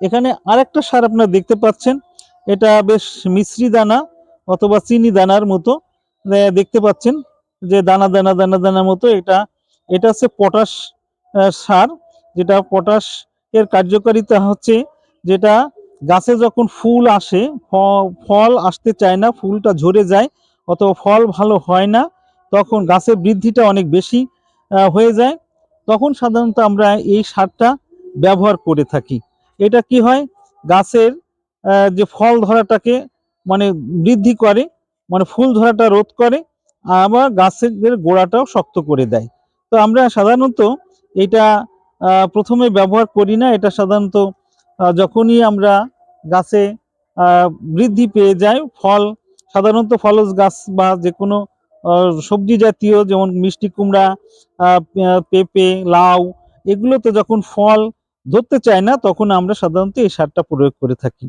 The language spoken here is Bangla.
এখানে আরেকটা সার আপনারা দেখতে পাচ্ছেন। এটা বেশ মিশ্রি দানা অথবা চিনি দানার মতো। দেখতে পাচ্ছেন যে দানা দানা দানা, দানার মতো। এটা এটা হচ্ছে পটাশ সার। যেটা পটাশ এর কার্যকারিতা হচ্ছে যেটা গাছে যখন ফুল আসে ফল আসতে চায় না, ফুলটা ঝরে যায় অথবা ফল ভালো হয় না, তখন গাছের বৃদ্ধিটা অনেক বেশি হয়ে যায়। তখন সাধারণত আমরা এই সারটা ব্যবহার করে থাকি। এটা কি হয়? গাছের যে ফল ধরাটাকে মানে বৃদ্ধি করে মানে ফুল ধরাটা রোধ করে, আবার গাছের গোড়াটাও শক্ত করে দেয়। তো আমরা সাধারণত এটা প্রথমে ব্যবহার করি না। এটা সাধারণত যখনই আমরা গাছে বৃদ্ধি পেয়ে যায়, ফল, সাধারণত ফলজ গাছ বা যে কোনো সবজি জাতীয় যেমন মিষ্টি কুমড়া পেঁপে, লাউ, এগুলোতে যখন ফল ধরতে চায় না তখন আমরা সাধারণত এই সারটা প্রয়োগ করে থাকি।